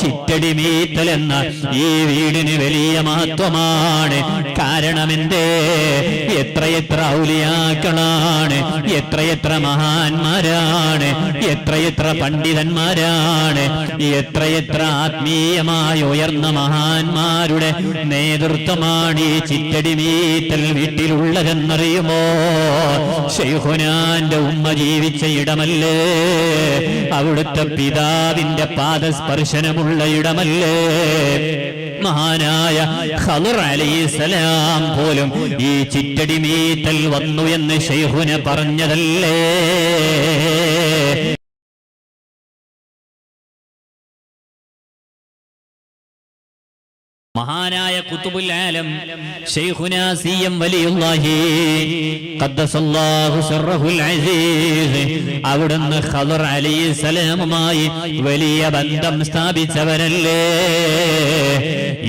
ചിറ്റടി എന്ന ഈ വീടിന് വലിയ മഹത്വമാണ്. കാരണമെന്തേ? എത്രയെത്ര ഔലിയാക്കളാണ്. എത്രയെത്ര മഹാന്മാരാണ്. എത്രയെത്ര പണ്ഡിതന്മാരാണ്. എത്രയെത്ര ആത്മീയമായി ഉയർന്ന മഹാന്മാരുടെ നേതൃത്വമാണ് ഈ ചിറ്റടി മീത്തൽ വീട്ടിലുള്ളതെന്നറിയുമോ? ഷെയ്ഹുനാന്റെ ഉമ്മ ജീവിച്ച ഇടമല്ലേ? അവിടുത്തെ പിതാവിന്റെ പാദസ്പർശനമുള്ള ഇടമല്ലേ മഹാനായ ഖദർ സലാം പോലും ഈ ചിറ്റടി മീത്തൽ വന്നു എന്ന് ഷെയ്ഹുന പറഞ്ഞതല്ലേ? മഹാനായ ശൈഖുന സി എം ഖദ്ദസല്ലാഹു സിർറഹുൽ അസീസ്. അവിടുന്ന് ഖദർ അലൈഹിസ്സലാമുമായി വലിയ ബന്ധം സ്ഥാപിച്ചവരല്ലേ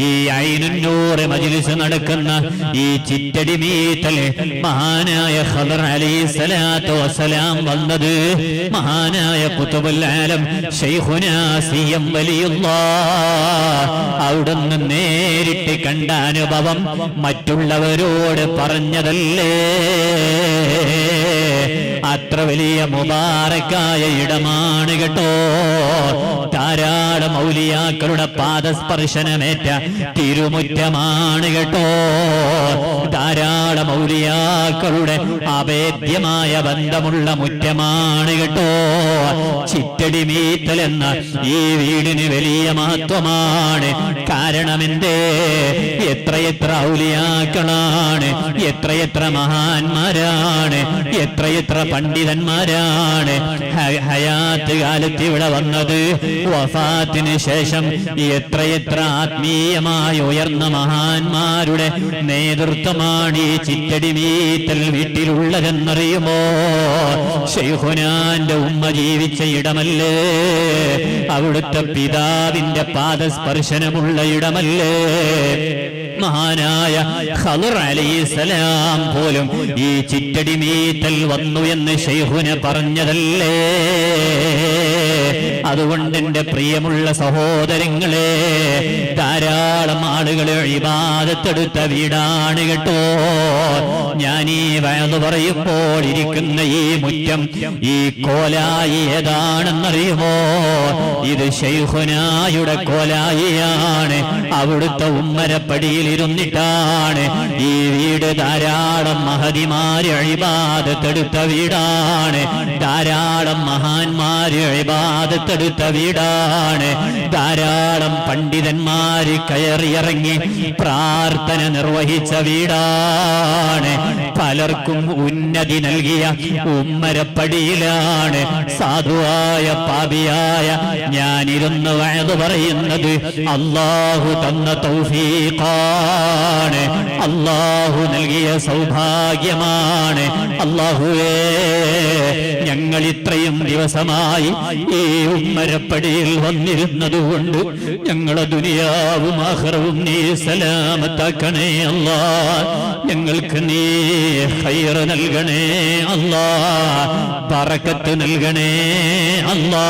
ഈ ഐനുന്നൂറ് മജ്ലിസ് നടക്കുന്ന ഈ ചിറ്റടി മീത്തൽ മഹാനായ ഖദർ അലി സലാത്തു വസ്സലാം വന്നത് മഹാനായ കുത്തുബുൽ ആലം ശൈഖുന സി എം വലിയുല്ലാഹ് അവിടുന്ന് നേരിട്ട് കണ്ട അനുഭവം മറ്റുള്ളവരോട് പറഞ്ഞതല്ലേ? അത്ര വലിയ മുബാറക്കായ ഇടമാണ് കേട്ടോ. ധാരാളം മൗലിയാക്കളുടെ പാദസ്പർശനമേറ്റ തിരുമുറ്റമാണ് കേട്ടോ. ധാരാളം മൗലിയാക്കളുടെ അഭേദ്യമായ ബന്ധമുള്ള മുറ്റമാണ് കേട്ടോ. ചിറ്റടി മീത്തൽ എന്ന ഈ വീടിന് വലിയ മഹത്വമാണ്. കാരണമെന്തേ എത്രയെത്ര ഔലിയാക്കളാണ് എത്രയെത്ര മഹാന്മാരാണ് എത്രയെത്ര പണ്ഡിതന്മാരാണ്. ഹയാത്ത് കാലത്ത് ഇവിടെ വന്നത് വഫാത്തിന് ശേഷം എത്രയെത്ര ആത്മീയമായി ഉയർന്ന മഹാന്മാരുടെ നേതൃത്വമാണ് ഈ ചിറ്റടി മീത്തൽ വീട്ടിലുള്ളതെന്നറിയുമോ? ശൈഹുനാന്റെ ഉമ്മ ജീവിച്ച ഇടമല്ലേ? അവിടുത്തെ പിതാവിന്റെ പാദസ്പർശനമുള്ള ഇടമല്ലേ? മഹാനായ ഖദർ സലാം പോലും ഈ ചിറ്റടി മീറ്റൽ വന്നു എന്ന് ഷെയ്ഹുന പറഞ്ഞതല്ലേ? അതുകൊണ്ട് എന്റെ പ്രിയമുള്ള സഹോദരങ്ങളെ ധാരാളം ആളുകൾ ഇബാദത്തെടുത്ത വീടാണ് കേട്ടോ. ഞാൻ ഈ വയന്ന് പറയുമ്പോൾ ഇരിക്കുന്ന ഈ മുറ്റം ഈ കോലായി ഏതാണെന്നറിയുമോ? ഇത് ശൈഹുനായുടെ കോലായിയാണ്. അവിടുത്തെ ഉമ്മരപ്പടിയിൽ ഇരുന്നിട്ടാണ് ഈ വീട് ധാരാളം മഹതിമാര് അഴിബാദത്തെടുത്ത വീടാണ്. ധാരാളം മഹാന്മാര് അഴിബാദത്തെടുത്ത വീടാണ്. ധാരാളം പണ്ഡിതന്മാര് കയറിയിറങ്ങി പ്രാർത്ഥന നിർവഹിച്ച വീടാണ്. പലർക്കും ഉന്നതി നൽകിയ ഉമ്മരപ്പടിയിലാണ്. സാധുവായ പാപിയായ ഞാനിരുന്ന് വയത് പറയുന്നത് അള്ളാഹു തന്ന തൗഫീഖാണ്. അള്ളാഹു നൽകിയ സൗഭാഗ്യമാണ്. അള്ളാഹുവേ ഞങ്ങൾ ഇത്രയും ദിവസമായി ഈ ഉമ്മരപ്പടിയിൽ വന്നിരുന്നത് കൊണ്ട് ഞങ്ങളെ ദുനിയാവും ആഹ്റവും നീ സലാമത്താക്കണേ അല്ലാ. ഞങ്ങൾക്ക് നീ ഹൈറ നൽകണേ അല്ലാ. പറക്കത്ത് നൽകണേ അല്ലാ.